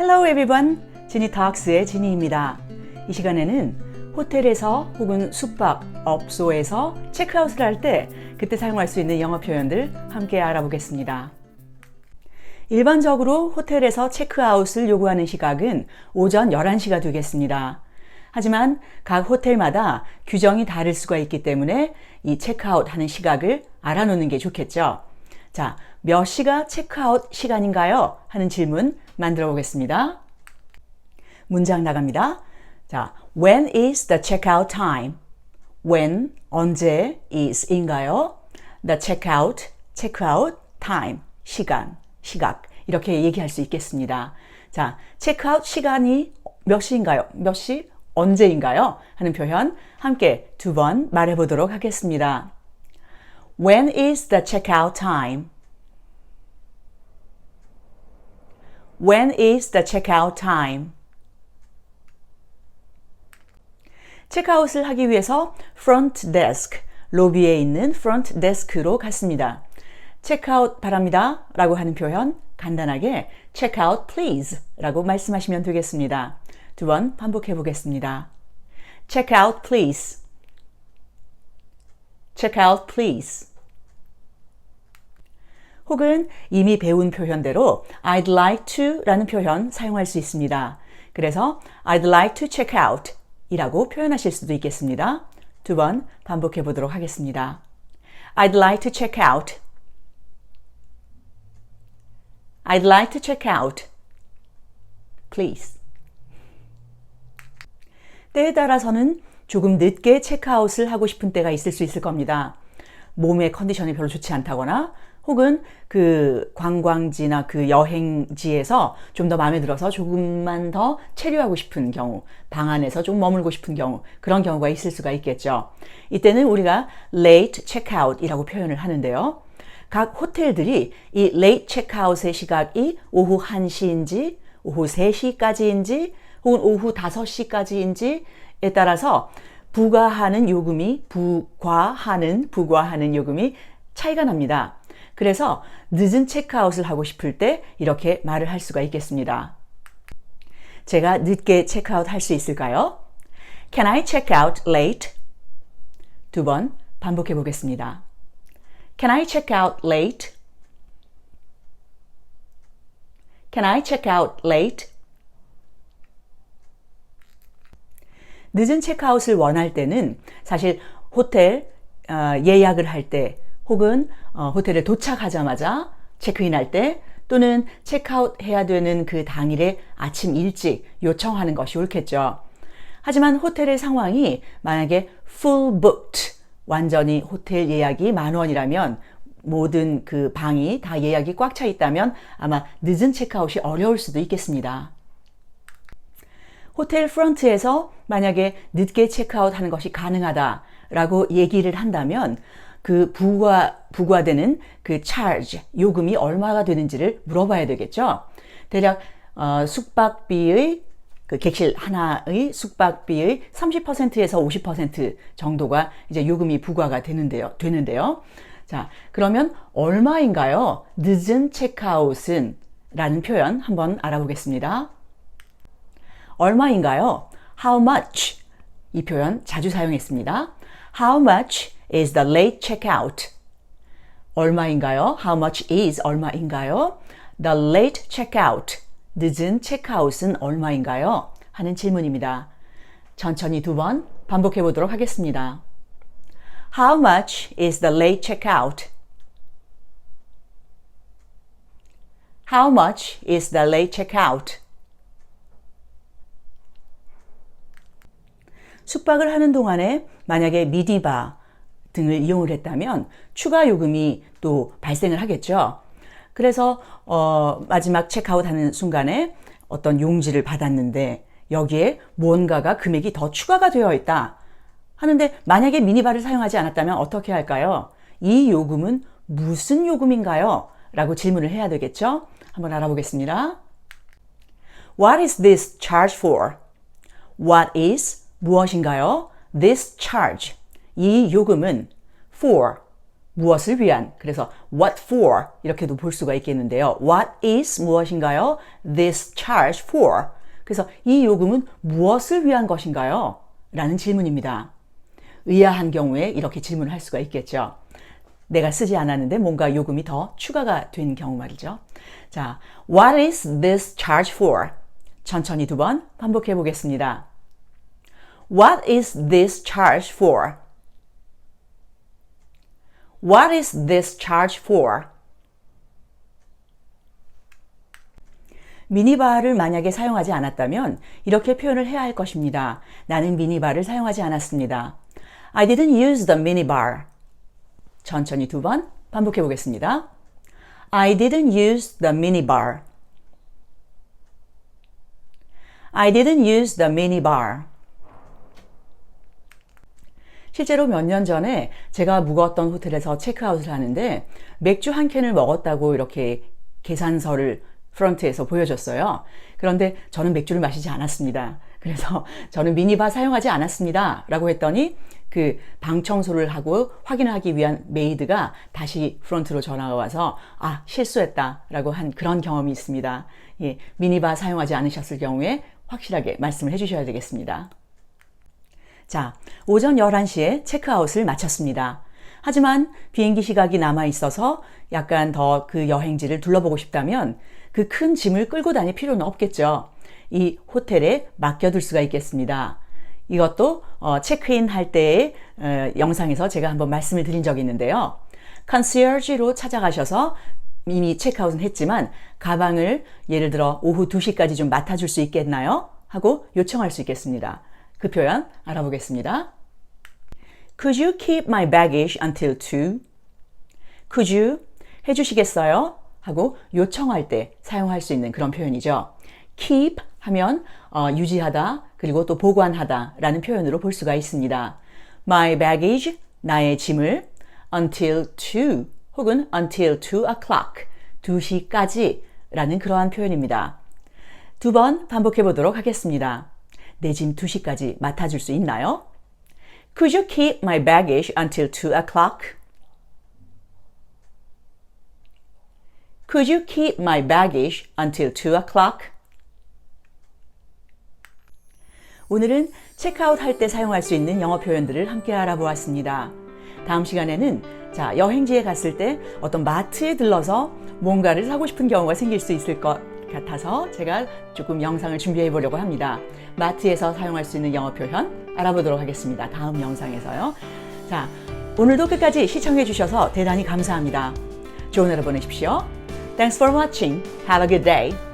Hello everyone. 지니 톡스의 지니입니다. 이 시간에는 호텔에서 혹은 숙박, 업소에서 체크아웃을 할 때 그때 사용할 수 있는 영어 표현들 함께 알아보겠습니다. 일반적으로 호텔에서 체크아웃을 요구하는 시각은 오전 11시가 되겠습니다. 하지만 각 호텔마다 규정이 다를 수가 있기 때문에 이 체크아웃 하는 시각을 알아놓는 게 좋겠죠. 자, 몇 시가 체크아웃 시간인가요? 하는 질문 만들어 보겠습니다. 문장 나갑니다. 자, when is the checkout time? when, 언제, is인가요? the checkout, checkout time, 시간, 시각. 이렇게 얘기할 수 있겠습니다. 자, 체크아웃 시간이 몇 시인가요? 몇 시? 언제인가요? 하는 표현 함께 두 번 말해 보도록 하겠습니다. When is the checkout time? When is the checkout time? 체크아웃을 하기 위해서 front desk, 로비에 있는 front desk로 갔습니다. 체크아웃 바랍니다 라고 하는 표현 간단하게 check out please 라고 말씀하시면 되겠습니다. 두 번 반복해 보겠습니다. check out please. check out please. 혹은 이미 배운 표현대로 I'd like to 라는 표현 사용할 수 있습니다. 그래서 I'd like to check out 이라고 표현하실 수도 있겠습니다. 두 번 반복해 보도록 하겠습니다. I'd like to check out. I'd like to check out. Please. 때에 따라서는 조금 늦게 체크아웃을 하고 싶은 때가 있을 수 있을 겁니다. 몸의 컨디션이 별로 좋지 않다거나 혹은 그 관광지나 그 여행지에서 좀 더 마음에 들어서 조금만 더 체류하고 싶은 경우, 방 안에서 좀 머물고 싶은 경우, 그런 경우가 있을 수가 있겠죠. 이때는 우리가 late checkout이라고 표현을 하는데요. 각 호텔들이 이 late checkout의 시각이 오후 1시인지, 오후 3시까지인지, 혹은 오후 5시까지인지에 따라서 부과하는 요금이, 부과하는, 부과하는 요금이 차이가 납니다. 그래서 늦은 체크아웃을 하고 싶을 때 이렇게 말을 할 수가 있겠습니다. 제가 늦게 체크아웃 할 수 있을까요? Can I check out late? 두 번 반복해 보겠습니다. Can I check out late? Can I check out late? 늦은 체크아웃을 원할 때는 사실 호텔 어, 예약을 할 때 혹은 어, 호텔에 도착하자마자 체크인 할 때 또는 체크아웃 해야 되는 그 당일에 아침 일찍 요청하는 것이 옳겠죠. 하지만 호텔의 상황이 만약에 full booked 완전히 호텔 예약이 만 원이라면 모든 그 방이 다 예약이 꽉 차 있다면 아마 늦은 체크아웃이 어려울 수도 있겠습니다. 호텔 프런트에서 만약에 늦게 체크아웃 하는 것이 가능하다라고 얘기를 한다면 그 부과, 부과되는 그 charge, 요금이 얼마가 되는지를 물어봐야 되겠죠. 대략, 어, 숙박비의 그 객실 하나의 숙박비의 30%에서 50% 정도가 이제 요금이 부과가 되는데요. 되는데요. 자, 그러면 얼마인가요? 늦은 체크아웃은 라는 표현 한번 알아보겠습니다. 얼마인가요? How much? 이 표현 자주 사용했습니다. How much is the late checkout? 얼마인가요? How much is 얼마인가요? The late checkout. 늦은 체크아웃은 얼마인가요? 하는 질문입니다. 천천히 두 번 반복해 보도록 하겠습니다. How much is the late checkout? How much is the late checkout? 숙박을 하는 동안에 만약에 미디바 등을 이용을 했다면 추가 요금이 또 발생을 하겠죠. 그래서 어, 마지막 체크아웃 하는 순간에 어떤 용지를 받았는데 여기에 무언가가 금액이 더 추가가 되어 있다 하는데 만약에 미니바를 사용하지 않았다면 어떻게 할까요? 이 요금은 무슨 요금인가요? 라고 질문을 해야 되겠죠? 한번 알아보겠습니다. What is this charge for? What is 무엇인가요? This charge. 이 요금은 for 무엇을 위한 그래서 what for 이렇게도 볼 수가 있겠는데요. What is 무엇인가요? This charge for 그래서 이 요금은 무엇을 위한 것인가요? 라는 질문입니다. 의아한 경우에 이렇게 질문을 할 수가 있겠죠. 내가 쓰지 않았는데 뭔가 요금이 더 추가가 된 경우 말이죠. 자, what is this charge for? 천천히 두 번 반복해 보겠습니다. What is this charge for? What is this charge for? 미니바를 만약에 사용하지 않았다면 이렇게 표현을 해야 할 것입니다. 나는 미니바를 사용하지 않았습니다. I didn't use the minibar. 천천히 두 번 반복해 보겠습니다. I didn't use the minibar. I didn't use the minibar. 실제로 몇 년 전에 제가 묵었던 호텔에서 체크아웃을 하는데 맥주 한 캔을 먹었다고 이렇게 계산서를 프런트에서 보여줬어요. 그런데 저는 맥주를 마시지 않았습니다. 그래서 저는 미니바 사용하지 않았습니다. 라고 했더니 그 방 청소를 하고 확인하기 위한 메이드가 다시 프런트로 전화가 와서 아, 실수했다. 라고 한 그런 경험이 있습니다. 예, 미니바 사용하지 않으셨을 경우에 확실하게 말씀을 해주셔야 되겠습니다. 자, 오전 11시에 체크아웃을 마쳤습니다. 하지만 비행기 시각이 남아 있어서 약간 더 그 여행지를 둘러보고 싶다면 그 큰 짐을 끌고 다닐 필요는 없겠죠. 이 호텔에 맡겨둘 수가 있겠습니다. 이것도 어, 체크인 할 때의 어, 영상에서 제가 한번 말씀을 드린 적이 있는데요. 컨시어지로 찾아가셔서 이미 체크아웃은 했지만 가방을 예를 들어 오후 2시까지 좀 맡아줄 수 있겠나요? 하고 요청할 수 있겠습니다. 그 표현 알아보겠습니다. Could you keep my baggage until 2? Could you 해주시겠어요? 하고 요청할 때 사용할 수 있는 그런 표현이죠. keep 하면 어, 유지하다 그리고 또 보관하다 라는 표현으로 볼 수가 있습니다. My baggage, 나의 짐을 until 2 혹은 until 2 o'clock, 2시까지 라는 그러한 표현입니다. 두 번 반복해 보도록 하겠습니다. 내 짐 2시까지 맡아줄 수 있나요? Could you keep my baggage until 2 o'clock? Could you keep my baggage until 2 o'clock? 오늘은 체크아웃 할 때 사용할 수 있는 영어 표현들을 함께 알아보았습니다. 다음 시간에는 자, 여행지에 갔을 때 어떤 마트에 들러서 뭔가를 사고 싶은 경우가 생길 수 있을 것 같아서 제가 조금 영상을 준비해 보려고 합니다. 마트에서 사용할 수 있는 영어 표현 알아보도록 하겠습니다. 다음 영상에서요. 자, 오늘도 끝까지 시청해 주셔서 대단히 감사합니다. 좋은 하루 보내십시오. Thanks for watching. Have a good day.